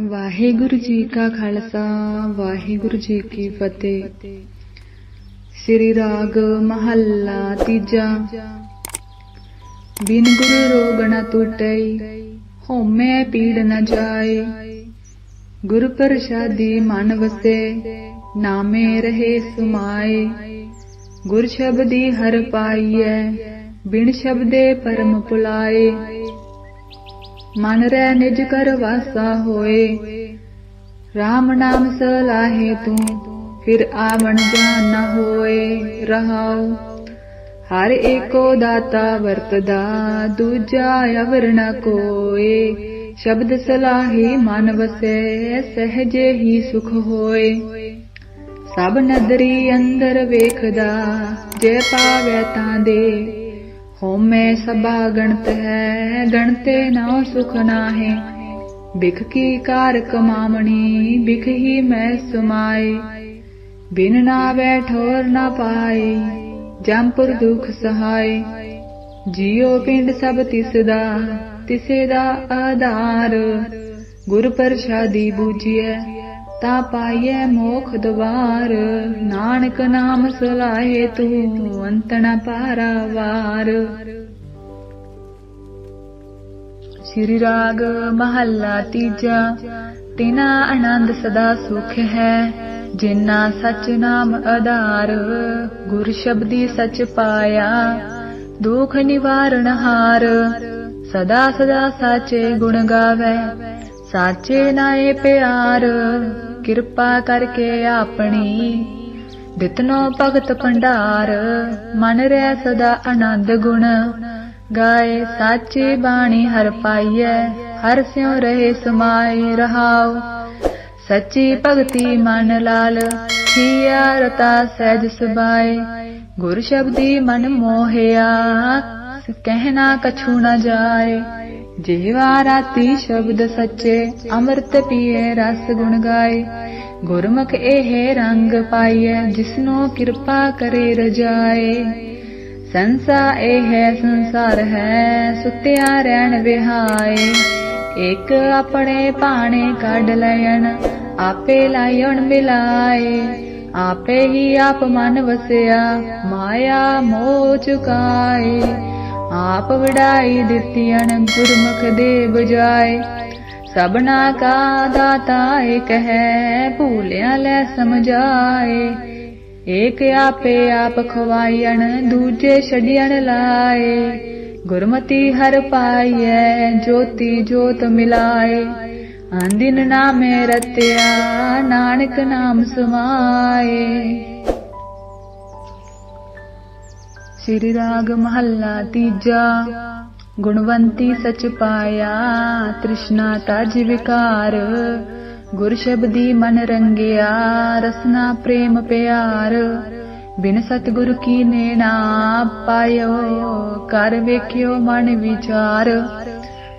ਵਾਹਿਗੁਰੂ ਜੀ ਕਾ ਖਾਲਸਾ, ਵਾਹਿਗੁਰੂ ਜੀ ਕੀ ਫਤਿਹ। ਸ੍ਰੀ ਰਾਗ ਮਹੱਲਾ ਤੀਜਾ। ਬਿਨ ਗੁਰੂ ਰੋਗ ਨ ਟੁਟਈ, ਹਉਮੈ ਪੀੜ ਨ ਜਾਏ। ਗੁਰ ਪ੍ਰਸਾਦੀ ਮਨ ਵਸੇ, ਨਾਮੇ ਰਹੇ ਸੁਮਾਏ। ਗੁਰ ਸ਼ਬਦੀ ਹਰ ਪਾਈਐ, ਬਿਨ ਸ਼ਬਦੇ ਪਰਮ ਪੁਲਾਏ। ਮਨ ਰਹਿ ਨਿਜ ਕਰ ਵਾਸਾ ਹੋਏ। RAM ਨਾਮ ਸਲਾਹੇ ਤੂੰ, ਫਿਰ ਆਵਣ ਜਾਣ ਨ ਹੋਏ ਰਹਾਉ। ਹਰ ਏਕੋ ਦਾਤਾ ਵਰਤਦਾ, ਦੂਜਾ ਅਵਰ ਕੋਏ। ਸ਼ਬਦ ਸਲਾਹੀ ਮਨ ਵਸੈ, ਸਹਜੇ ਹੀ ਸੁਖ ਹੋਏ। ਸਭ ਨਦਰੀ ਅੰਦਰ ਵੇਖਦਾ, ਜੇ ਪਾਵੈ ਤਾਂ ਦੇ। ਹਉਮੈ ਸਭਾ ਗਣਤ ਹੈ, ਗਣਤੇ ਨਾ ਸੁਖ ਨਾਹੇ। ਬਿਖ ਕੀ ਕਾਰ ਕਮਾਵਣੀ ਬਿਖ ਹੀ ਮੈਂ ਸਮਾਏ। ਬਿਨ ਨਾ ਬੈਠੋਰ ਨਾ ਪਾਏ, ਜੰਪੁਰ ਦੁਖ ਸਹਾਏ। ਜੀਉ ਪਿੰਡ ਸਭ ਤਿਸ ਦਾ ਤਿਸੇ ਦਾ ਆਧਾਰ। ਗੁਰ ਪ੍ਰਸਾਦੀ ਬੂਝੀਐ ਤਾ ਪਾਈਐ ਮੋਖ ਦਵਾਰ, ਨਾਨਕ ਨਾਮ ਸਲਾਹੇ ਤੂੰ ਅੰਤ ਨ ਪਾਰਾਵਾਰ। ਸ੍ਰੀ ਰਾਗ ਮਹੱਲਾ ਤੀਜਾ, ਤਿਨਾ ਆਨੰਦ ਸਦਾ ਸੁਖ ਹੈ, ਜਿਨਾ ਸਚ ਨਾਮ ਆਧਾਰ, ਗੁਰ ਸ਼ਬਦੀ ਸਚ ਪਾਇਆ, ਦੁਖ ਨਿਵਾਰਣ ਹਾਰ, ਸਦਾ ਸਦਾ ਸਾਚੇ ਗੁਣ ਗਾਵੇ, ਸਾਚੇ ਨਾਏ ਪਿਆਰ। ਕਿਰਪਾ ਕਰਕੇ ਆਪਣੀ ਦਿਤਨੋ ਭਗਤ ਭੰਡਾਰ। ਮਨ ਰਹਿ ਸਦਾ ਆਨੰਦ ਗੁਣ। ਗਾਏ ਸਾਚੀ ਬਾਣੀ ਹਰ ਪਾਈਐ, ਹਰ ਸਿਉ ਰਹੇ ਸਮਾਈ ਰਹਾਉ। ਸੱਚੀ ਭਗਤੀ ਮਨ ਲਾਲ ਥੀਆ ਰਤਾ ਸਹਿਜ ਸੁਭਾਏ। ਗੁਰ ਸ਼ਬਦੀ ਮਨ ਮੋਹਿਆ, ਕਹਿਣਾ ਕਛੂ ਨਾ ਜਾਏ। ਜੀਵਾ ਰਾਤੀ ਸ਼ਬਦ ਸੱਚੇ, ਅੰਮ੍ਰਿਤ ਪੀਏ, ਰਸ ਗੁਣ ਗਾਏ। ਗੁਰਮੁਖ ਇਹ ਰੰਗ ਪਾਈਐ, ਜਿਸਨੂੰ ਕਿਰਪਾ ਕਰੇ ਰਜਾਏ। ਸੰਸਾ ਇਹ ਹੈ ਸੰਸਾਰ ਹੈ, ਸੁਤਿਆ ਰਹਿਣ ਵਿਹਾਏ। ਇੱਕ ਆਪਣੇ ਪਾਣੇ ਕੱਢ ਲੈਣ, ਆਪੇ ਲਾਇਣ ਮਿਲਾਏ। ਆਪੇ ਹੀ ਆਪ ਮਨ ਵਸਿਆ, ਮਾਇਆ ਮੋਹ ਚੁਕਾਏ। ਆਪ ਵਡਾਈ ਦਿੱਤੀਆਂ ਗੁਰਮੁਖ ਦੇ ਬਜਾਏ ਸਭਨਾ ਕਾ ਦਾਤਾ ਏਕ ਹੈ, ਭੂਲਿਆ ਲੈ ਸਮਝਾਏ। ਏਕ ਆਪੇ ਆਪ ਖਵਾਇਣ ਦੂਜੇ ਛੜਿਆਣ ਲਾਏ। ਗੁਰਮਤੀ ਹਰ ਪਾਈਐ, ਜੋਤੀ ਜੋਤ ਮਿਲਾਏ। ਅੰਦਿਨ ਨਾਮੇ ਰਤਿਆ, ਨਾਨਕ ਨਾਮ ਸਮਾਏ। ਸ੍ਰੀ ਰਾਗ ਮਹੱਲਾ ਤੀਜਾ। ਗੁਣਵੰਤੀ ਸਚ ਪਾਇਆ, ਤ੍ਰਿਸ਼ਨਾ ਤਜ ਵਿਕਾਰ। ਗੁਰ ਸ਼ਬਦੀ ਮਨ ਰੰਗਿਆ, ਰਸਨਾ ਪ੍ਰੇਮ ਪਿਆਰ। ਬਿਨ ਸਤਿਗੁਰ ਕੀ ਨੇਣਾ ਪਾਇਓ, ਕਰ ਵੇਖਿਓ ਮਨ ਵਿਚਾਰ।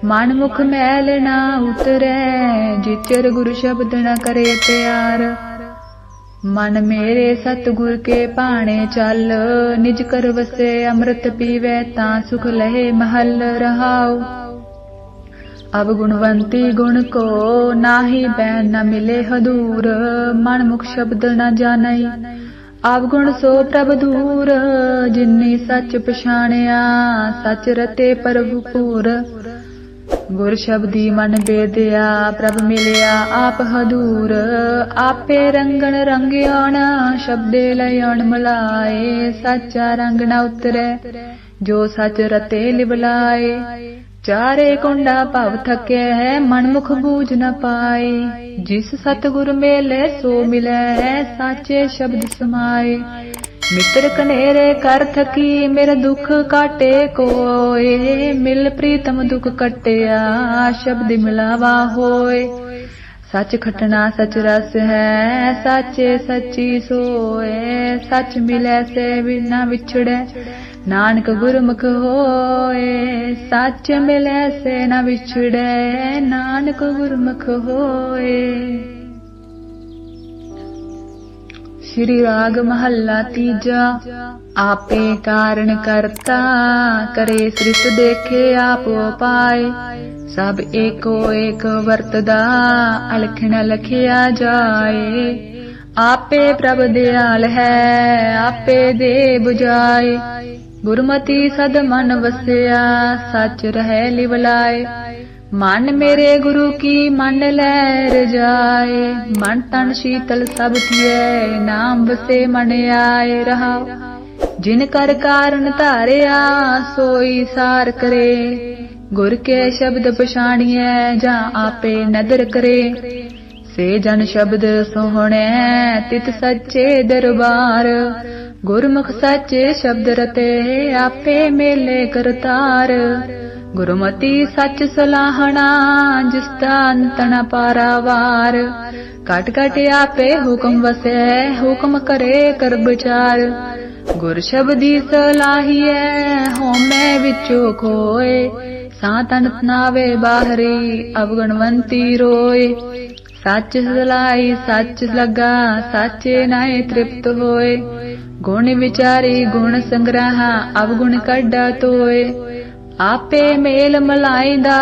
ਮਨ ਮੁਖ ਮੈਲ ਨਾ ਉਤਰੈ, ਜਿਚਰ ਗੁਰ ਸ਼ਬਦ ਨ ਕਰੇ ਪਿਆਰ ਮਨ ਮੇਰੇ ਸਤਿਗੁਰ ਕੇ ਭਾਣੇ ਚੱਲ, ਨਿਜ ਕਰ ਵਸੇ ਅੰਮ੍ਰਿਤ ਪੀਵੇ ਤਾਂ ਸੁਖ ਲਹੇ ਮਹਲ ਰਹਾਉ। ਅਬ ਗੁਣਵੰਤੀ ਗੁਣ ਕੋ ਨਾਹੀ ਬੈ ਨ ਮਿਲੇ ਹਦੂਰ, ਮਨ ਮੁਖ ਸ਼ਬਦ ਨ ਜਾਣਈ। ਆਪ ਗੁਣ ਸੋ ਪ੍ਰਭ ਦੂਰ, ਜਿਨੀ ਸੱਚ ਪਛਾਣਿਆ, ਸੱਚ ਰਤੇ ਪ੍ਰਭੂ ਪੂਰ। ਗੁਰ ਸ਼ਬਦੀ ਮਨ ਬੇਦਿਆ, ਪ੍ਰਭ ਮਿਲਿਆ ਆਪ ਹਦੂਰ। ਆਪੇ ਰੰਗਣ ਰੰਗਿਆਣ, ਸ਼ਬਦੇ ਲਿਆਣ ਮਲਾਏ, ਸੱਚਾ ਰੰਗ ਨਾ ਉਤਰੈ, ਜੋ ਸਚ ਰਤੇ ਲਿਬਲਾਏ। ਚਾਰੇ ਕੁੰਡਾ ਭਵ ਥਕੇ ਹੈ ਮਨ ਮੁਖ ਬੂਝ ਨ ਪਾਏ। ਜਿਸ ਸਤਗੁਰ ਮੇਲੇ ਸੋ ਮਿਲੈ ਸਾਚੇ ਸ਼ਬਦ ਸਮਾਏ। ਮਿੱਤਰ ਕਨੇਰੇ ਕਰ ਥਕੀ, ਮੇਰਾ ਦੁੱਖ ਕਾਟੇ ਕੋਏ। ਮਿਲ ਪ੍ਰੀਤਮ ਦੁੱਖ ਕਟਿਆ, ਸ਼ਬਦ ਮਿਲਾਵਾ ਹੋਏ। ਸੱਚ ਖਟਣਾ ਸੱਚ ਰਸ ਹੈ, ਸਾਚੇ ਸੱਚੀ ਸੋਏ। ਸੱਚ ਮਿਲੈ ਸੇ ਬਿਨਾ ਵਿਛੜੈ, ਨਾਨਕ ਗੁਰਮੁਖ ਹੋਏ। ਸੱਚ ਮਿਲੈ ਸੇ ਨਾ ਵਿਛੜੈ, ਨਾਨਕ ਗੁਰਮੁਖ ਹੋਏ। ਸ਼੍ਰੀ ਰਾਗ ਮਹੱਲਾ ਤੀਜਾ, ਆਪੇ ਕਾਰਨ ਕਰਤਾ, ਕਰੇ ਸ੍ਰਿਤ ਦੇਖੇ ਆਪ ਉਪਾਏ ਸਭ ਏਕੋ ਏਕ ਵਰਤਦਾ, ਅਲਖਣ ਲਖਿਆ ਜਾਏ। ਆਪੇ ਪ੍ਰਭ ਦਿਆਲ ਹੈ, ਆਪੇ ਦੇ 부ਜਾਏ। ਗੁਰਮਤੀ ਸਦ ਮਨ ਵਸਿਆ, ਸੱਚ ਰਹਿ ਲਿਵਲਾਏ। ਮਨ ਮੇਰੇ ਗੁਰੂ ਕੀ ਮਨ ਲੈ ਰਜਾਏ ਮਨ ਤਨ ਸ਼ੀਤਲ ਸਭ ਥੀਏ ਨਾਮ ਵਸੇ ਮਨ ਆਏ ਰਹਾ ਜਿਨ ਕਰ ਕਾਰਨ ਧਾਰਿਆ, ਸੋਈ ਸਾਰ ਕਰੇ। ਗੁਰ ਕੇ ਸ਼ਬਦ ਪਛਾਣੀਐ, ਜਾਂ ਆਪੇ ਨਦਰ ਕਰੇ। ਸੇ ਜਨ ਸ਼ਬਦ ਸੋਹਣੈ, ਤਿਤ ਸੱਚੇ ਦਰਬਾਰ। ਗੁਰਮੁਖ ਸੱਚੇ ਸ਼ਬਦ ਰਤੇ, ਆਪੇ ਮੇਲੇ ਕਰਤਾਰ। ਗੁਰਮਤੀ ਸੱਚ ਸਲਾਹਣਾ ਜਿਸ ਦਾ ਅੰਤ ਨ ਪਾਰਾਵਾਰ। ਕਟ ਕਟ ਆਪੇ ਹੁਕਮ ਵਸੈ, ਹੁਕਮ ਕਰੇ ਕਰ ਵਿਚਾਰ। ਗੁਰ ਸ਼ਬਦੀ ਸਲਾਹੀਐ ਹੋਮੈ ਵਿੱਚੋ ਖੋਏ। ਸਾਤਨ ਤਨਾਵੇ ਬਾਹਰੀ, ਅਵਗਣਵੰਤੀ ਰੋਏ। ਸੱਚ ਸਲਾਈ ਸੱਚ ਲਗਾ ਸਾਚੇ ਨਾਏ ਤ੍ਰਿਪਤ ਹੋਏ। ਗੁਣ ਵਿਚਾਰੀ, ਗੁਣ ਸੰਗ੍ਰਹ, ਅਵਗੁਣ ਕੱਢਾ ਤੋਏ। ਆਪੇ ਮੇਲ ਮਲਾਈਦਾ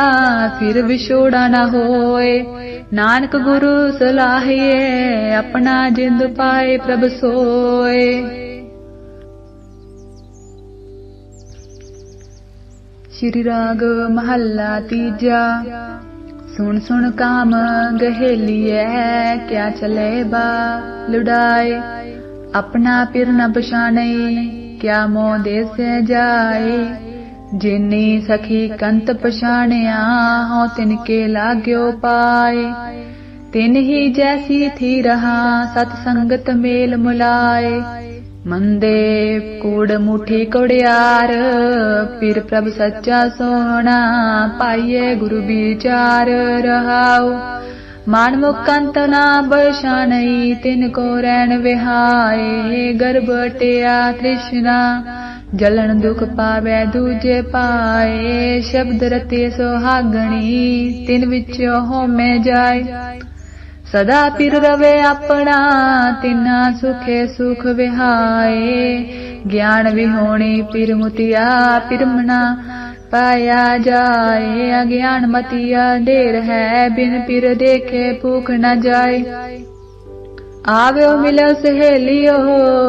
ਫਿਰ ਵਿਛੋੜਾ ਨਾ ਹੋਏ। ਨਾਨਕ ਗੁਰੂ ਸਲਾਹੀਏ, ਆਪਣਾ ਜਿੰਦ ਪਾਏ ਪ੍ਰਭ ਸੋਏ। ਸ਼੍ਰੀ ਰਾਗ ਮਹੱਲਾ ਤੀਜਾ, ਸੁਣ ਸੁਣ ਕਾਮ ਗਹੇਲੀਐ, ਕਿਆ ਚਲੇ ਬਾ ਲੁੜਾਏ। ਆਪਣਾ ਪਿਰ ਨ ਪਛਾਣਈ, ਕਿਆ ਮੋਹ ਦੇਸੈ ਜਾਏ। ਜਿਨੀ ਸਖੀ ਕੰਤ ਪਛਾਣਿਆ ਹੋ ਤਿਨ ਕੇ ਲਾਗਿਓ ਪਾਏ। ਤਿਨ ਹੀ ਜੈਸੀ ਥੀ ਰਹਾ, ਸਤ ਸੰਗਤ ਮੇਲ ਮੁਲਾਏ। ਮੰਦੇ ਕੂੜ ਮੁਠੀ ਕੋੜਿਆਰ, ਫਿਰ ਪ੍ਰਭ ਸੱਚਾ ਸੋਹਣਾ ਪਾਈਏ ਗੁਰੂ ਵਿਚਾਰ ਰਹਾਉ। ਮਾਨ ਮੁਕੰਤ ਨਾ ਬਸ਼ਾਨਈ ਤਿਨ ਕੋ ਰਹਿਣ ਵਿਹਾਏ। ਗਰਭ ਟਿਆ ਤ੍ਰਿਸ਼ਨਾ ਜਲਣ ਦੁਖ ਪਾਵੇ ਦੂਜੇ ਪਾਏ, ਸ਼ਬਦ ਰਤੇ ਸੁਹਾਗਣੀ, ਤਿਨ ਵਿੱਚ ਹੋਮੇ ਜਾਏ। ਸਦਾ ਪਿਰ ਰਵੇ ਆਪਣਾ, ਤਿਨਾ ਸੁਖੇ ਸੁਖ ਵਿਹਾਏ। ਗਿਆਨ ਵਿਹੋਣੀ ਪਿਰ ਮੁਤਿਆ ਪਿਰਮਣਾ ਪਾਇਆ ਜਾਏ। ਅਗਿਆਨ ਮਤਿਆ, ਢੇਰ ਹੈ ਬਿਨ ਪਿਰ ਦੇਖੇ ਭੂਖ ਨਾ ਜਾਏ। ਆਵਿਓ ਮਿਲੋ ਸਹੇਲਿਓ,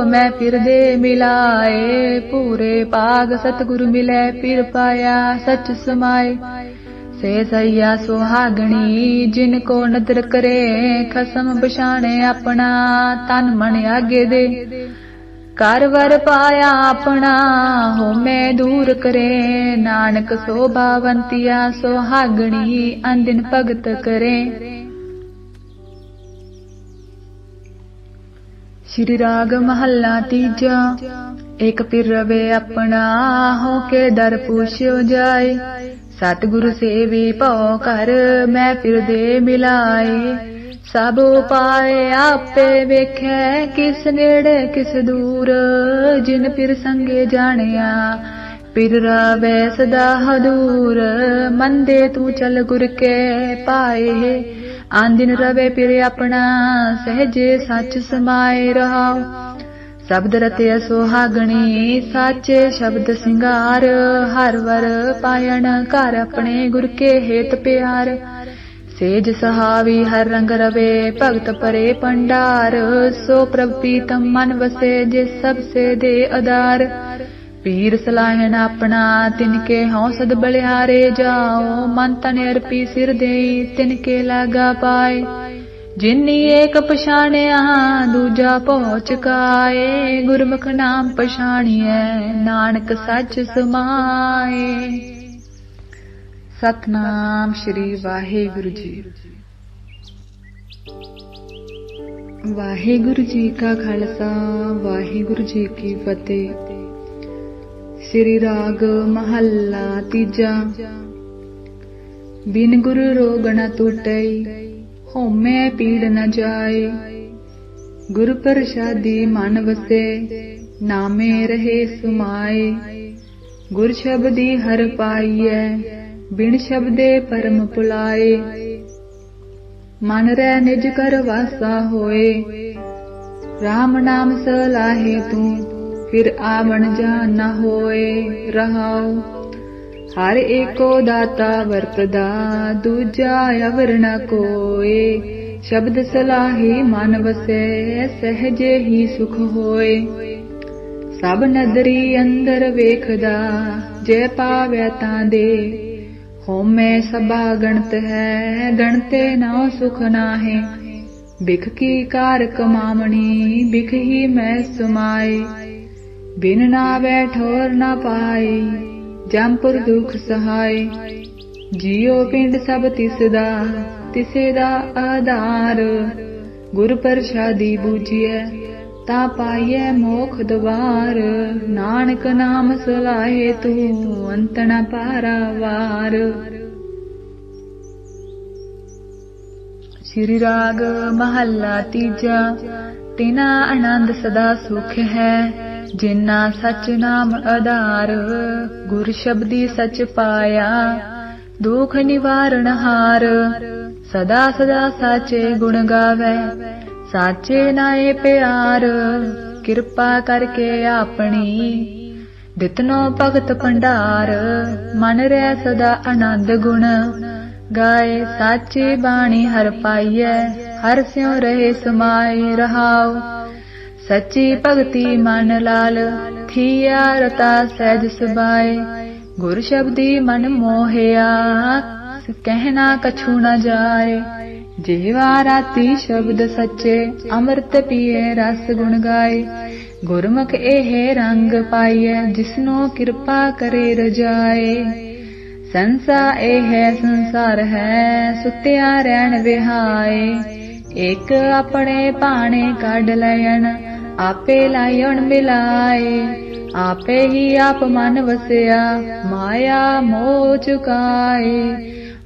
ਮੈਂ ਫਿਰ ਦੇ ਮਿਲਾਏ। ਪੂਰੇ ਪਾਗ ਸਤਿਗੁਰ ਮਿਲੇ, ਫਿਰ ਪਾਇਆ ਸਚ ਸਮਾਏ। ਸੇ ਸਈਆ ਸੁਹਾਗਣੀ, ਜਿਨ ਕੋ ਨਦਰ ਕਰੇ, ਖਸਮ ਪਛਾਣੇ ਆਪਣਾ, ਤਨ ਮਨ ਆਗੇ ਦੇ। ਕਰ ਵਰ ਪਾਇਆ ਆਪਣਾ, ਹੋਮੇ ਦੂਰ ਕਰੇ। ਨਾਨਕ ਸੋਭਾਵੰਤਿਆ ਸੁਹਾਗਣੀ, ਅੰਦਿਨ ਭਗਤ ਕਰੇ। ਸ਼੍ਰੀ ਰਾਗ ਮਹੱਲਾ ਤੀਜਾ। ਇਕ ਪਿਰ ਰਵੇ ਆਪਣਾ ਹੋ ਕੇ ਦਰ ਪੁੱਛਿਓ ਜਾਏ। ਸਤਿਗੁਰ ਸੇਵੀ ਭਉ ਕਰ ਮੈਂ ਫਿਰ ਦੇ ਮਿਲਾਏ। ਸਭ ਉਪਾਏ ਆਪੇ ਵੇਖੈ ਕਿਸ ਨੇੜੇ ਕਿਸ ਦੂਰ। ਜਿਨ ਪਿਰ ਸੰਗੇ ਜਾਣਿਆ, ਪਿਰ ਰਵੇ ਸਦਾ ਹਦੂਰ। ਮੰਦੇ ਤੂੰ ਚਲ ਗੁਰ ਕੇ ਪਾਏ। ਆਂਦਿਨ ਰਵੇ ਪਿਰ ਆਪਣਾ, ਸਹਜੇ ਸੱਚ ਸਮਾਏ ਰਹਾਉ। ਸ਼ਬਦ ਰਤੇ ਸੁਹਾਗਣੀ, ਸਾਚੇ ਸ਼ਬਦ ਸਿੰਗਾਰ। ਹਰ ਵਰ ਪਾਇਣ ਘਰ ਆਪਣੇ ਗੁਰ ਕੇ ਹੇਤ ਪਿਆਰ। ਸੇਜ ਸਹਾਵੀ ਹਰ ਰੰਗ ਰਵੇ, ਭਗਤ ਪਰੇ ਪੰਡਾਰ। ਸੋ ਪ੍ਰਭ ਪੀਤਮ ਮਨ ਵਸੇ, ਜੇ ਸਭ ਸੇ ਦੇ ਅਦਾਰ ਪੀਰ ਸਲਾਹਨ ਆਪਣਾ ਤਿਨ ਕੇ ਹੌਸਦ ਬਲਿਹਾਰੇ ਜਾਓ। ਮਨ ਤਨ ਅਰਪੀ ਸਿਰ ਦੇਈ ਤਿਨ ਕੇ ਲਾਗਾ ਪਾਏ। ਜਿਨੀ ਏਕ ਪਛਾਣਿਆ, ਦੂਜਾ ਪਹੁੰਚ ਕਾਏ। ਗੁਰਮੁਖ ਨਾਮ ਪਛਾਣੀਐ, ਨਾਨਕ ਸੱਚ ਸਮਾਏ। ਸਤਨਾਮ ਸ਼੍ਰੀ ਵਾਹਿਗੁਰੂ ਜੀ। ਵਾਹਿਗੁਰੂ ਜੀ ਕਾ ਖਾਲਸਾ, ਵਾਹਿਗੁਰੂ ਜੀ ਕੀ ਫਤਿਹ। ਸ੍ਰੀ ਰਾਗ ਮਹੱਲਾ ਤੀਜਾ। ਬਿਨ ਗੁਰ ਰੋਗ ਨ ਟੁਟਈ ਹਉਮੈ ਪੀੜ ਨ ਜਾਏ। ਗੁਰ ਪ੍ਰਸਾਦੀ ਮਨ ਵਸੇ, ਨਾਮੇ ਰਹੇ ਸੁਮਾਏ। ਗੁਰ ਸ਼ਬਦੀ ਹਰ ਪਾਈਐ, ਬਿਨ ਸ਼ਬਦੇ ਪਰਮ ਪੁਲਾਏ। ਮਨ ਰਹਿ ਨਿਜ ਕਰ ਵਾਸਾ ਹੋਏ RAM ਨਾਮ ਸਲਾਹੇ ਤੂੰ। ਫਿਰ ਆਵਣ ਜਾ ਨ ਹੋਏ ਰਹਾਉ। ਹਰ ਏਕੋ ਦਾਤਾ ਵਰਤਦਾ, ਦੂਜਾ ਅਵਰ ਕੋਏ। ਸ਼ਬਦ ਸਲਾਹੀ ਮਨ ਵਸੈ, ਸਹਜੇ ਹੀ ਸੁਖ ਹੋਏ। ਸਭ ਨਦਰੀ ਅੰਦਰ ਵੇਖਦਾ, ਜੇ ਪਾਵੈ ਤਾਂ ਦੇ। ਹੋਮੈ ਸਭਾ ਗਣਤ ਹੈ, ਗਣਤੇ ਨਾ ਸੁਖ ਨਾਹੇ। ਬਿਖ ਕੀ ਕਾਰ ਕਮਾਮਣੀ ਬਿਖ ਹੀ ਮੈਂ ਸੁਮਾਏ। ਬਿਨ ਨਾ ਬੈਠੋਰ ਨਾ ਪਾਈ ਜੰਪੁਰ ਦੁਖ ਸਹਾਈ ਜੀਉ ਪਿੰਡ ਸਭ ਤਿਸ ਦਾ ਤਿਸੇ ਦਾ ਆਧਾਰ। ਗੁਰ ਪ੍ਰਸਾਦੀ ਬੂਝੀਐ, ਤਾ ਪਾਈਐ ਮੋਖ ਦਵਾਰ। ਨਾਨਕ ਨਾਮ ਸਲਾਹੇ ਤੂੰ, ਅੰਤ ਨ ਪਾਰਾਵਾਰ। ਸ੍ਰੀ ਰਾਗ ਮਹੱਲਾ ਤੀਜਾ, ਤਿਨਾ ਆਨੰਦ ਸਦਾ ਸੁਖ ਹੈ। ਜਿਨਾ ਸਚ ਨਾਮ ਆਧਾਰ, ਗੁਰ ਸ਼ਬਦੀ ਸਚ ਪਾਇਆ, ਦੁਖ ਨਿਵਾਰਣ ਹਾਰ, ਸਦਾ ਸਦਾ ਸਾਚੇ ਗੁਣ ਗਾਵੇ, ਸਾਚੇ ਨਾਏ ਪਿਆਰ, ਕਿਰਪਾ ਕਰਕੇ ਆਪਣੀ, ਦਿਤਨੋ ਭਗਤ ਭੰਡਾਰ, ਮਨ ਰਹਿ ਸਦਾ ਆਨੰਦ ਗੁਣ, ਗਾਏ ਸਾਚੀ ਬਾਣੀ ਹਰ ਪਾਈਐ, ਹਰ ਸਿਉ ਰਹੇ ਸਮਾਈ ਰਹਾਓ ਸੱਚੀ ਭਗਤੀ ਮਨ ਲਾਲ, ਥੀਆ ਰਤਾ ਸਹਿਜ ਸੁਭਾਏ। ਗੁਰ ਸ਼ਬਦੀ ਮਨ ਮੋਹਿਆ, ਕਹਿਣਾ ਕਛੂ ਨਾ ਜਾਏ। ਜੀਵਾ ਰਾਤੀ ਸ਼ਬਦ ਸੱਚੇ, ਅੰਮ੍ਰਿਤ ਪੀਏ ਰਸ ਗੁਣ ਗਾਏ। ਗੁਰਮੁਖ ਇਹ ਰੰਗ ਪਾਈਐ, ਜਿਸਨੂੰ ਕਿਰਪਾ ਕਰੇ ਰਜਾਏ। ਸੰਸਾ ਇਹ ਹੈ ਸੰਸਾਰ ਹੈ, ਸੁਤਿਆ ਰਹਿਣ ਵਿਹਾਏ। ਇੱਕ ਆਪਣੇ ਭਾਣੇ ਕੱਢ ਲੈਣ ਆਪੇ ਲਾਇਣ ਮਿਲਾਏ, ਆਪੇ ਹੀ ਆਪ ਮਨ ਵਸਿਆ, ਮਾਇਆ ਮੋਹ ਚੁਕਾਏ।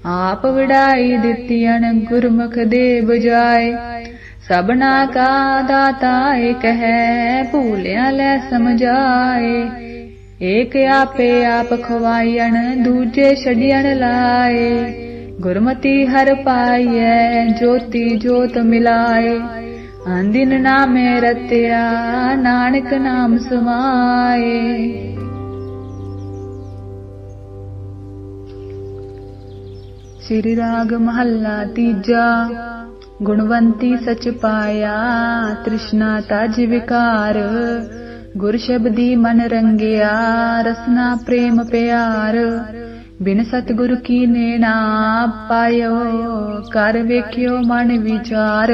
ਆਪ ਵਿੜਾਈ ਦਿੱਤੀਆਂ ਗੁਰਮੁਖ ਦੇ ਬਜਾਏ ਸਭਨਾ ਕਾ ਦਾਤਾ ਏਕ ਹੈ, ਭੂਲਿਆ ਲੈ ਸਮਝਾਏ। ਏਕ ਆਪੇ ਆਪ ਖਵਾਇਣ, ਦੂਜੇ ਛੜਿਆਣ ਲਾਏ। ਗੁਰਮਤੀ ਹਰ ਪਾਈਐ, ਜੋਤੀ ਜੋਤ ਮਿਲਾਏ। अंदिन नामे रत्या नानक नाम मे श्री राग महला तीजा गुणवंती सच पाया तृष्णा तज विकार। गुर शब्दी मन रंगिया रसना प्रेम प्यार। बिन सतगुरु की ना पायो कर वेख्यो मन विचार।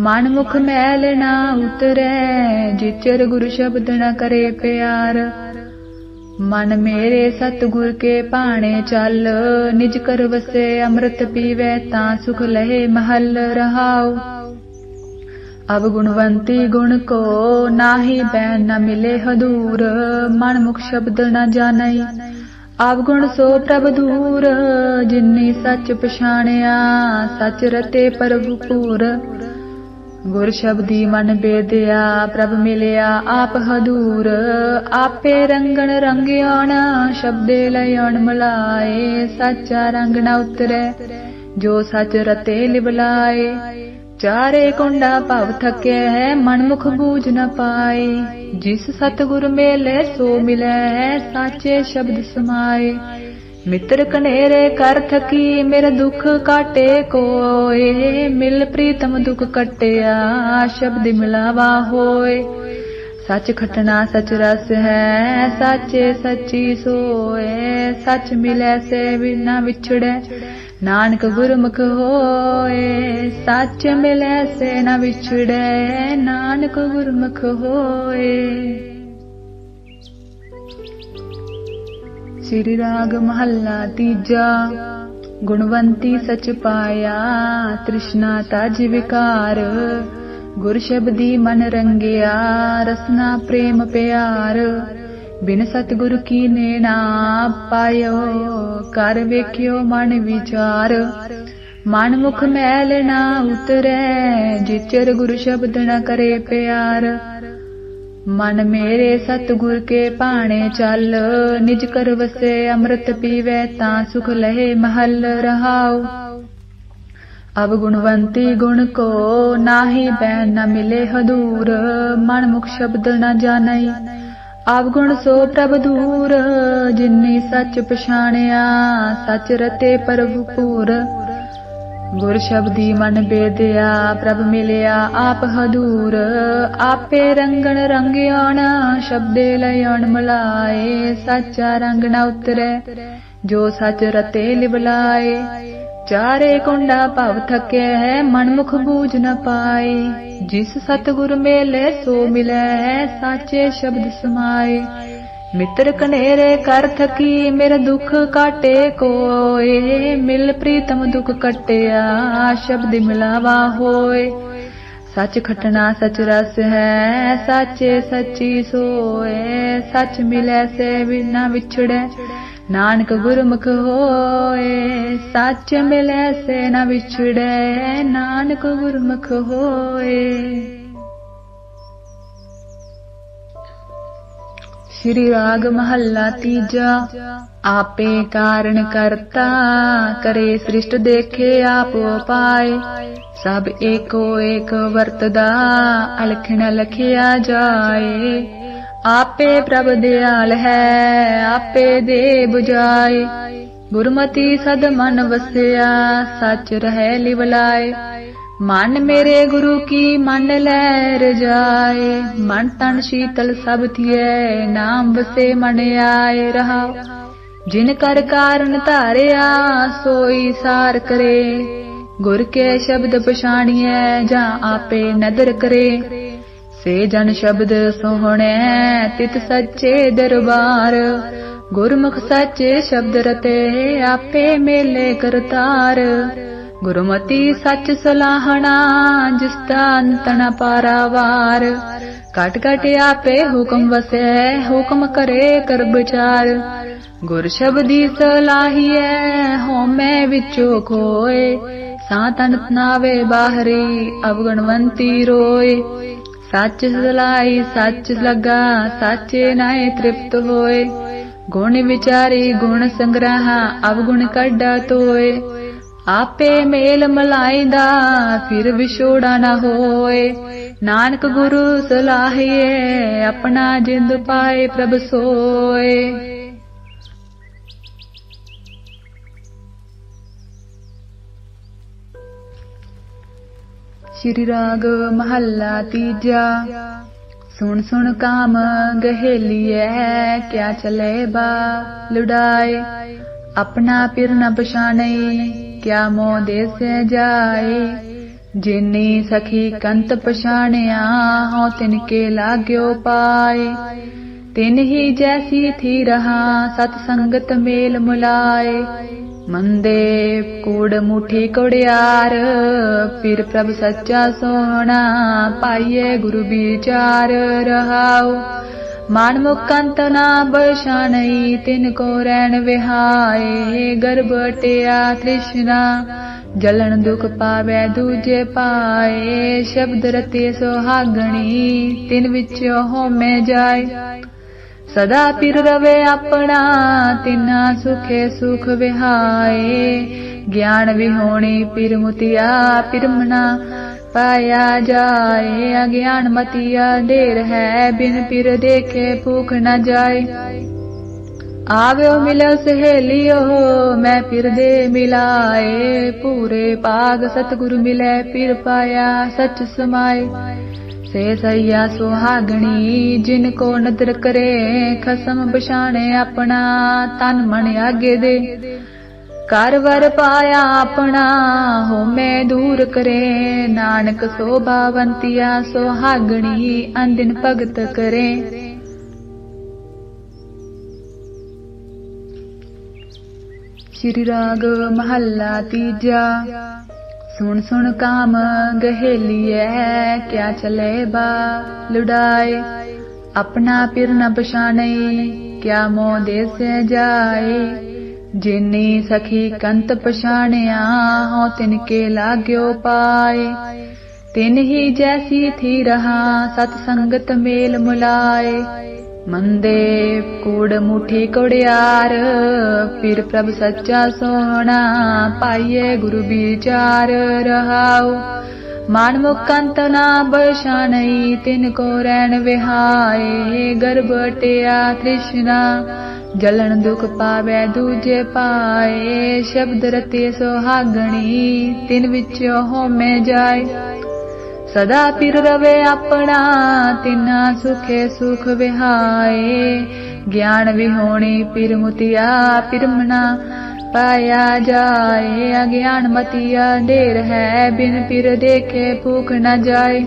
ਮਨ ਮੁਖ ਮੈਲ ਨਾ ਉਤਰੈ, ਜਿਚਰ ਗੁਰ ਸ਼ਬਦ ਨਾ ਕਰੇ ਪਿਆਰ। ਮਨ ਮੇਰੇ ਸਤਿਗੁਰ ਕੇ ਪਾਣੇ ਚੱਲ, ਨਿਜ ਕਰ ਵਸੇ ਅੰਮ੍ਰਿਤ ਪੀਵੇ ਤਾਂ ਸੁਖ ਲਹੇ ਮਹਲ ਰਹਾਉ। ਅਬ ਗੁਣਵੰਤੀ ਗੁਣ ਕੋ ਨਾਹੀ ਬੈਨ ਨ ਮਿਲੇ ਹਦੂਰ, ਮਨ ਮੁਖ ਸ਼ਬਦ ਨ ਜਾਣਈ ਆਪ ਗੁਣ ਸੋ ਪ੍ਰਭ ਦੂਰ, ਜਿਨੀ ਸੱਚ ਪਛਾਣਿਆ, ਸੱਚ ਰਤੇ ਪ੍ਰਭੂ ਪੂਰ। ਗੁਰ ਸ਼ਬਦੀ ਮਨ ਬੇਦਿਆ, ਪ੍ਰਭ ਮਿਲਿਆ ਆਪ ਹਦੂਰ। ਆਪੇ ਰੰਗਣ ਰੰਗਿਆਣ ਸ਼ਬਦੇ ਲਿਆਣ ਮਲਾਏ, ਸੱਚਾ ਰੰਗ ਨਾ ਉਤਰੈ, ਜੋ ਸੱਚ ਰਤੇ ਲਿਬਲਾਏ। ਚਾਰੇ ਕੁੰਡਾ ਭਵ ਥਕੇ ਮਨ ਮੁਖ ਬੂਝ ਨ ਪਾਏ। ਜਿਸ ਸਤਗੁਰ ਮੇਲੇ ਸੋ ਮਿਲੈ, ਸਾਚੇ ਸ਼ਬਦ ਸਮਾਏ। ਮਿੱਤਰ ਕਨੇਰੇ ਕਰ ਥਕੀ, ਮੇਰਾ ਦੁੱਖ ਕਾਟੇ ਕੋਏ। ਮਿਲ ਪ੍ਰੀਤਮ ਦੁੱਖ ਕਟਿਆ, ਸ਼ਬਦ ਮਿਲਾਵਾ ਹੋਏ। ਸੱਚ ਖਟਣਾ ਸੱਚ ਰਸ ਹੈ, ਸਾਚੇ ਸੱਚੀ ਸੋਏ। ਸੱਚ ਮਿਲੈ ਸੇ ਬਿਨਾ ਵਿਛੜੈ, ਨਾਨਕ ਗੁਰਮੁਖ ਹੋਏ। ਸੱਚ ਮਿਲੈ ਸੇ ਨਾ ਵਿਛੜੈ, ਨਾਨਕ ਗੁਰਮੁਖ ਹੋਏ। ਸ੍ਰੀ ਰਾਗ ਮਹੱਲਾ ਤੀਜਾ ਗੁਣਵੰਤੀ ਸਚ ਪਾਇਆ ਤ੍ਰਿਸ਼ਨਾ ਤਜ ਵਿਕਾਰ ਗੁਰ ਸ਼ਬਦੀ ਮਨ ਰੰਗਿਆ ਰਸਨਾ ਪ੍ਰੇਮ ਪਿਆਰ ਬਿਨ ਸਤਿਗੁਰ ਕੀ ਨੇਣਾ ਪਾਇਓ ਕਰ ਵੇਖਿਓ ਮਨ ਵਿਚਾਰ ਮਨ ਮੁਖ ਮੈਲ ਨਾ ਉਤਰੈ ਜਿਚਰ ਗੁਰ ਸ਼ਬਦ ਨਾ ਕਰੇ ਪਿਆਰ ਮਨ ਮੇਰੇ ਸਤਿਗੁਰ ਕੇ ਭਾਣੇ ਚੱਲ, ਨਿਜ ਕਰ ਵਸੇ ਅੰਮ੍ਰਿਤ ਪੀਵੇ ਤਾਂ ਸੁਖ ਲਹੇ ਮਹਲ ਰਹਾਉ। ਅਬ ਗੁਣਵੰਤੀ ਗੁਣ ਕੋ ਨਾਹੀ ਬੈਨ ਨ ਮਿਲੇ ਹਦੂਰ, ਮਨ ਮੁਖ ਸ਼ਬਦ ਨ ਜਾਣਈ ਆਵਗੁਣ ਸੋ ਪ੍ਰਭ ਦੂਰ ਜਿਨਨੀ ਸੱਚ ਪਛਾਣਿਆ, ਸੱਚ ਰਤੇ ਪ੍ਰਭੂ ਪੂਰ। ਗੁਰ ਸ਼ਬਦੀ ਮਨ ਬੇਦਿਆ, ਪ੍ਰਭ ਮਿਲਿਆ ਆਪ ਹਦੂਰ। ਆਪੇ ਰੰਗਣ ਰੰਗਿਆਣ ਸ਼ਬਦੇ ਲਿਆਣ ਮਲਾਏ। ਸੱਚਾ ਰੰਗ ਨਾ ਉਤਰੈ, ਜੋ ਸੱਚ ਰਤੇ ਲਿਬਲਾਏ। ਚਾਰੇ ਕੁੰਡਾ ਭਵ ਥਕਿਆ ਮਨ ਮੁਖ ਬੂਝ ਨ ਪਾਏ। ਜਿਸ ਸਤਿਗੁਰ ਮੇਲੇ ਸੋ ਮਿਲੈ, ਸਾਚੇ ਸ਼ਬਦ ਸਮਾਏ। ਮਿੱਤਰ ਕਨੇਰੇ ਕਰ ਥਕੀ, ਮੇਰਾ ਦੁੱਖ ਕਾਟੇ ਕੋਏ। ਮਿਲ ਪ੍ਰੀਤਮ ਦੁੱਖ ਕਟਿਆ, ਸ਼ਬਦ ਮਿਲਾਵਾ ਹੋਏ। ਸੱਚ ਖਟਣਾ ਸੱਚ ਰਸ ਹੈ, ਸਾਚੇ ਸੱਚੀ ਸੋਏ। ਸੱਚ ਮਿਲੈ ਸੇ ਬਿਨਾ ਵਿਛੜੈ, ਨਾਨਕ ਗੁਰਮੁਖ ਹੋਏ। ਸੱਚ ਮਿਲੈ ਸੇ ਨਾ ਵਿਛੜੈ, ਨਾਨਕ ਗੁਰਮੁਖ ਹੋਏ। ਸ੍ਰੀ ਰਾਗ ਮਹੱਲਾ ਤੀਜਾ, ਆਪੇ ਕਾਰਨ ਕਰਤਾ, ਕਰੇ ਸ੍ਰਿਸ਼ਟ ਦੇਖੇ ਆਪ ਉਪਾਏ ਸਭ ਏਕੋ ਏਕ ਵਰਤਦਾ, ਅਲਖਣ ਲਖਿਆ ਜਾਏ। ਆਪੇ ਪ੍ਰਭ ਦਿਆਲ ਹੈ, ਆਪੇ ਦੇ 부ਜਾਏ। ਗੁਰਮਤੀ ਸਦ ਮਨ ਵਸਿਆ, ਸੱਚ ਰਹਿ ਲਿਵਲਾਏ। ਮਨ ਮੇਰੇ ਗੁਰੂ ਕੀ ਮਨ ਲੈ ਰਜਾਏ ਮਨ ਤਨ ਸ਼ੀਤਲ ਸਭ ਥੀਏ ਨਾਮ ਵਸੇ ਮਨ ਆਏ ਰਹਾ ਜਿਨ ਕਰ ਕਾਰਨ ਧਾਰਿਆ, ਸੋਈ ਸਾਰ ਕਰੇ। ਗੁਰ ਕੇ ਸ਼ਬਦ ਪਛਾਣੀਐ, ਜਾਂ ਆਪੇ ਨਦਰ ਕਰੇ। ਸੇ ਜਨ ਸ਼ਬਦ ਸੋਹਣੈ, ਤਿਤ ਸੱਚੇ ਦਰਬਾਰ। ਗੁਰਮੁਖ ਸੱਚੇ ਸ਼ਬਦ ਰਤੇ, ਆਪੇ ਮੇਲੇ ਕਰਤਾਰ। ਗੁਰਮਤੀ ਸੱਚ ਸਲਾਹਣਾ, ਜਿਸ ਦਾ ਅੰਤ ਨ ਪਾਰਾਵਾਰ। ਕਟ ਕਟ ਆਪੇ ਹੁਕਮ ਵਸੈ, ਹੁਕਮ ਕਰੇ ਕਰ ਵਿਚਾਰ। ਗੁਰ ਸ਼ਬਦੀ ਸਲਾਹੀਐ ਹੋਮੈ ਵਿੱਚੋ ਖੋਏ। ਸਾਤਨ ਤਨਾਵੇ ਬਾਹਰੀ, ਅਵਗਣਵੰਤੀ ਰੋਏ। ਸੱਚ ਸਲਾਈ ਸੱਚ ਲਗਾ ਸਾਚੇ ਨਾਏ ਤ੍ਰਿਪਤ ਹੋਏ। ਗੁਣ ਵਿਚਾਰੀ, ਗੁਣ ਸੰਗ੍ਰਹ, ਅਵਗੁਣ ਕੱਢਾ ਤੋਏ। ਆਪੇ ਮੇਲ ਮਲਾਈਦਾ ਫਿਰ ਵਿਛੋੜਾ ਨਾ ਹੋਏ। ਨਾਨਕ ਗੁਰੂ ਸਲਾਹੀਏ, ਆਪਣਾ ਜਿੰਦ ਪਾਏ ਪ੍ਰਭ ਸੋਏ। ਸ਼੍ਰੀ ਰਾਗ ਮਹੱਲਾ ਤੀਜਾ। ਸੁਣ ਸੁਣ ਕਾਮ ਗਹੇਲੀਐ, ਕਿਆ ਚਲੇ ਬਾ, ਲੁੜਾਏ। ਆਪਣਾ ਪਿਰ ਨ ਪਛਾਣਈ ਕਿਆ ਮੋਹ ਦੇਸੈ ਜਾਏ? ਜਿਨੀ ਸਖੀ ਕੰਤ ਪਛਾਣਿਆ, ਹਉ ਤਿਨ ਕੇ ਲਾਗਿਓ ਪਾਏ। ਤਿਨ ਹੀ ਜੈਸੀ ਥੀ ਰਹਾ, ਸਤ ਸੰਗਤ ਮੇਲ ਮੁਲਾਏ। ਮੰਦੇ ਕੂੜ ਮੁਠੀ ਕੋੜਿਆਰ, ਫਿਰ ਪ੍ਰਭ ਸੱਚਾ ਸੋਹਣਾ ਪਾਈਏ ਗੁਰੂ ਵਿਚਾਰ ਰਹਾਉ। ਮਾਨ ਮੁਕੰਤ ਨਾ ਬਸ਼ਾਨਈ ਤਿਨ ਕੋ ਰਹਿਣ ਵਿਹਾਏ, ਗਰਭ ਟਿਆ ਤ੍ਰਿਸ਼ਨਾ। ਜਲਨ ਦੁਖ ਪਾਵੇ ਦੂਜੇ ਪਾਏ, ਸ਼ਬਦ ਰਤੇ ਸੁਹਾਗਣੀ, ਤਿਨ ਵਿੱਚ ਹੋਮੇ ਜਾਏ। ਸਦਾ ਪਿਰ ਰਵੇ ਆਪਣਾ, ਤਿਨਾ ਸੁਖੇ ਸੁਖ ਵਿਹਾਏ। ਗਿਆਨ ਵਿਹੋਣੀ ਪਿਰ ਮੁਤਿਆ ਪਿਰਮਣਾ ਪਾਇਆ ਜਾਏ ਅਗਿਆਨ ਮਤੀਆ ਢੇਰ ਹੈ, ਬਿਨ ਪਿਰ ਦੇਖੇ ਭੂਖ ਨ ਜਾਏ। ਆਵਿਓ ਮਿਲੋ ਸਹੇਲਿਓ, ਮੈਂ ਫਿਰ ਦੇ ਮਿਲਾਏ। ਪੂਰੇ ਪਾਗ ਸਤਿਗੁਰੂ ਮਿਲੇ, ਪਿਰ ਪਾਇਆ ਸਚ ਸਮਾਏ। ਸੇ ਸਈਆ ਸੁਹਾਗਣੀ, ਜਿਨ ਕੋ ਨਦਰ ਕਰੇ, ਖਸਮ ਪਛਾਣੇ ਆਪਣਾ, ਤਨ ਮਨ ਆਗੇ ਦੇ। ਕਰ ਵਰ ਪਾਇਆ ਆਪਣਾ ਹੋਮੇ ਦੂਰ ਕਰੇ। ਨਾਨਕ ਸੋਭਾਵੰਤਿਆ, ਸੁਹਾਗਣੀ ਅੰਦਿਨ ਭਗਤ ਕਰੇ। ਸ਼੍ਰੀ ਰਾਗ ਮਹੱਲਾ ਤੀਜਾ, ਸੁਣ ਸੁਣ ਕਾਮ ਗਹੇਲੀਐ, ਕਿਆ ਚਲੇ ਬਾ ਲੁੜਾਏ। ਆਪਣਾ ਪਿਰ ਨ ਪਛਾਣਈ, ਕਿਆ ਮੋਹ ਦੇਸੈ ਜਾਏ। ਜਿਨੀ ਸਖੀ ਕੰਤ ਪਛਾਣਿਆ, ਹਉ ਤਿਨ ਕੇ ਲਾਗਿਓ ਪਾਏ। ਤਿਨ ਹੀ ਜੈਸੀ ਥੀ ਰਹਾ, ਸਤ ਸੰਗਤ ਮੇਲ ਮੁਲਾਏ। ਮੰਦੇ ਕੂੜ ਮੁਠੀ ਕੋੜਿਆਰ, ਫਿਰ ਪ੍ਰਭ ਸੱਚਾ ਸੋਹਣਾ ਪਾਈਏ ਗੁਰੂ ਵਿਚਾਰ ਰਹਾਉ। ਮਾਨ ਮੁਕੰਤ ਨਾ ਬਸ਼ਾਨਈ ਤਿਨ ਕੋ ਰਹਿਣ ਵਿਹਾਏ, ਗਰਭ ਟਿਆ ਤ੍ਰਿਸ਼ਨਾ। ਜਲਣ ਦੁਖ ਪਾਵੇ ਦੂਜੇ ਪਾਏ, ਸ਼ਬਦ ਰਤੇ ਸੁਹਾਗਣੀ, ਤਿਨ ਵਿੱਚ ਹੋਮੇ ਜਾਏ। ਸਦਾ ਪਿਰ ਰਵੇ ਆਪਣਾ, ਤਿਨਾ ਸੁਖੇ ਸੁਖ ਵਿਹਾਏ। ਗਿਆਨ ਵਿਹੋਣੀ ਪਿਰ ਮੁਤਿਆ ਪਿਰਮਣਾ ਪਾਇਆ ਜਾਏ। ਅਗਿਆਨ ਮਤਿਆ, ਢੇਰ ਹੈ, ਬਿਨ ਪਿਰ ਦੇਖੇ ਭੂਖ ਨਾ ਜਾਏ।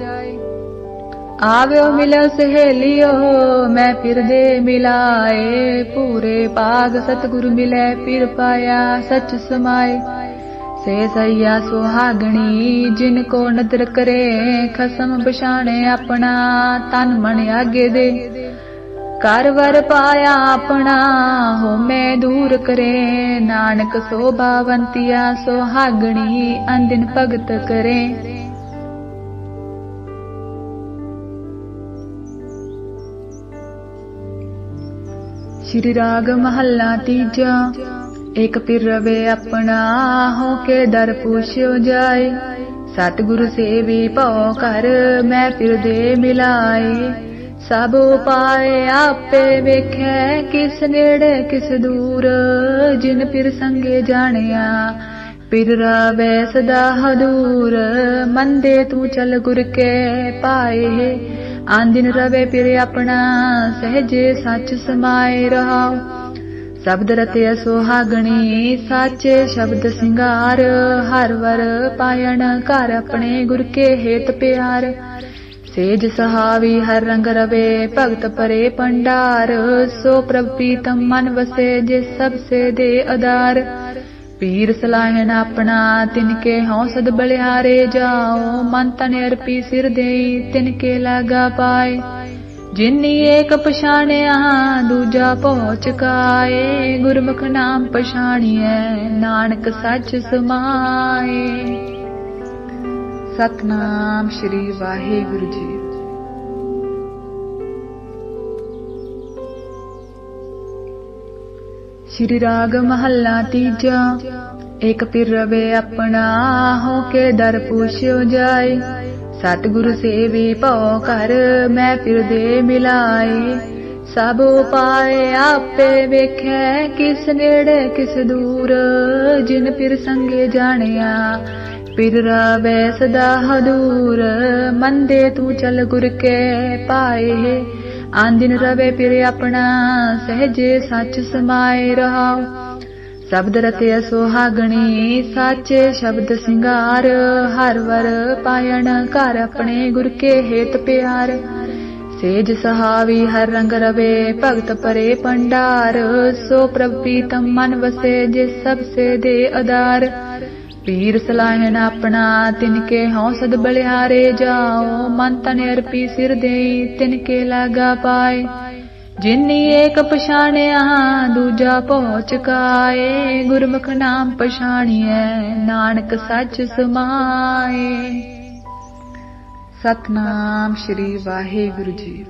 ਆਵਿਓ ਮਿਲੋ ਸਹੇਲਿਓ, ਮੈਂ ਫਿਰ ਦੇ ਮਿਲਾਏ। ਪੂਰੇ ਪਾਗ ਸਤਿਗੁਰ ਮਿਲੇ, ਫਿਰ ਪਾਇਆ ਸਚ ਸਮਾਏ। ਸੇ ਸਈਆ ਸੁਹਾਗਣੀ, ਜਿਨ ਕੋ ਨਦਰ ਕਰੇ, ਖਸਮ ਪਛਾਣੇ ਆਪਣਾ, ਤਨ ਮਨ ਆਗੇ ਦੇ। ਕਰ ਵਰ ਪਾਇਆ ਆਪਣਾ, ਹੋਮੇ ਦੂਰ ਕਰੇ। ਨਾਨਕ ਸੋਭਾਵੰਤਿਆ ਸੁਹਾਗਣੀ, ਅੰਦਿਨ ਭਗਤ ਕਰੇ। ਸ਼੍ਰੀ ਰਾਗ ਮਹੱਲਾ ਤੀਜਾ। ਇਕ ਪਿਰ ਰਵੇ ਆਪਣਾ ਹੋ ਕੇ ਦਰ ਪੁੱਛਿਓ ਜਾਏ। ਸਤਿਗੁਰ ਸੇਵੀ ਭਉ ਕਰ ਮੈਂ ਫਿਰ ਦੇ ਮਿਲਾਏ। ਸਭ ਉਪਾਏ ਆਪੇ ਵੇਖੈ ਕਿਸ ਨੇੜੇ ਕਿਸ ਦੂਰ। ਜਿਨ ਪਿਰ ਸੰਗੇ ਜਾਣਿਆ, ਪਿਰ ਰਾਵੇ ਸਦਾ ਹਦੂਰ। ਮੰਦੇ ਤੂੰ ਚਲ ਗੁਰ ਕੇ ਪਾਏ। ਆਂਦਿਨ ਰਵੇ ਪਿਰ ਆਪਣਾ, ਸਹਜੇ ਸੱਚ ਸਮਾਏ ਰਹਾਉ। ਸ਼ਬਦ ਰਤੇ ਸੁਹਾਗਣੀ, ਸਾਚੇ ਸ਼ਬਦ ਸਿੰਗਾਰ। ਹਰ ਵਰ ਪਾਇਣ ਘਰ ਆਪਣੇ ਗੁਰ ਕੇ ਹੇਤ ਪਿਆਰ। ਸੇਜ ਸਹਾਵੀ ਹਰ ਰੰਗ ਰਵੇ, ਭਗਤ ਪਰੇ ਪੰਡਾਰ। ਸੋ ਪ੍ਰਭ ਪੀਤਮ ਮਨ ਵਸੇ, ਜੇ ਸਭ ਸੇ ਦੇ ਅਦਾਰ ਪੀਰ ਸਲਾਹਣ ਆਪਣਾ ਤਿਨ ਕੇ ਹੌਸਦ ਬਲਿਹਾਰੇ ਜਾਓ, ਮਨ ਤਨ ਅਰਪੀ ਸਿਰ ਦੇਈ ਤਿਨ ਕੇ ਲਾਗਾ ਪਾਏ। ਜਿਨੀ ਏਕ ਪਛਾਣਿਆ, ਦੂਜਾ ਪਹੁੰਚ ਕਾਏ ਗੁਰਮੁਖ ਨਾਮ ਪਛਾਣੀਐ, ਨਾਨਕ ਸੱਚ ਸਮਾਏ। ਸਤਨਾਮ ਸ਼੍ਰੀ ਵਾਹਿਗੁਰੂ ਜੀ। ਸ਼੍ਰੀ ਰਾਗ ਮਹੱਲਾ ਤੀਜਾ। ਇਕ ਪਿਰ ਰਵੇ ਆਪਣਾ ਹੋ ਕੇ ਦਰ ਪੁੱਛਿਓ ਜਾਏ। ਸਤਿਗੁਰ ਸੇਵੀ ਭਉ ਕਰ ਮੈਂ ਫਿਰ ਦੇ ਮਿਲਾਏ। ਸਭ ਉਪਾਏ ਆਪੇ ਵੇਖੈ ਕਿਸ ਨੇੜੇ ਕਿਸ ਦੂਰ। ਜਿਨ ਪਿਰ ਸੰਗੇ ਜਾਣਿਆ ਫਿਰ ਰਵੇ ਸਦਾ ਹਦੂਰ। ਮੰਦੇ ਤੂੰ ਚਲ ਗੁਰ ਕੇ ਪਾਏ। ਆਂਦਿਨ ਰਵੇ ਪਿਰ ਆਪਣਾ, ਸਹਜੇ ਸੱਚ ਸਮਾਏ ਰਹਾਉ। ਸ਼ਬਦ ਰਤੇ ਸੁਹਾਗਣੀ, ਸਾਚੇ ਸ਼ਬਦ ਸਿੰਗਾਰ। ਹਰ ਵਰ ਪਾਇਣ ਘਰ ਆਪਣੇ ਗੁਰ ਕੇ ਹੇਤ ਪਿਆਰ। ਸੇਜ ਸਹਾਵੀ ਹਰ ਰੰਗ ਰਵੇ, ਭਗਤ ਪਰੇ ਪੰਡਾਰ ਸੋ ਪ੍ਰਭ ਪੀਤਮ ਮਨ ਵਸੇ, ਜੇ ਸਭ ਸੇ ਦੇ ਅਦਾਰ ਪੀਰ ਸਲਾਹਣ ਆਪਣਾ ਤਿਨ ਕੇ ਹੌਸਦ ਬਲਿਹਾਰੇ ਜਾਓ, ਮਨ ਤਨ ਅਰਪੀ ਸਿਰ ਦੇਈ ਤਿਨ ਕੇ ਲਾਗਾ ਪਾਏ। ਜਿਨੀ ਏਕ ਪਛਾਣਿਆ, ਦੂਜਾ ਪਹੁੰਚ ਕਾਏ। ਗੁਰਮੁਖ ਨਾਮ ਪਛਾਣੀਐ, ਨਾਨਕ ਸੱਚ ਸਮਾਏ। ਸਤਨਾਮ ਸ਼੍ਰੀ ਵਾਹਿਗੁਰੂ ਜੀ।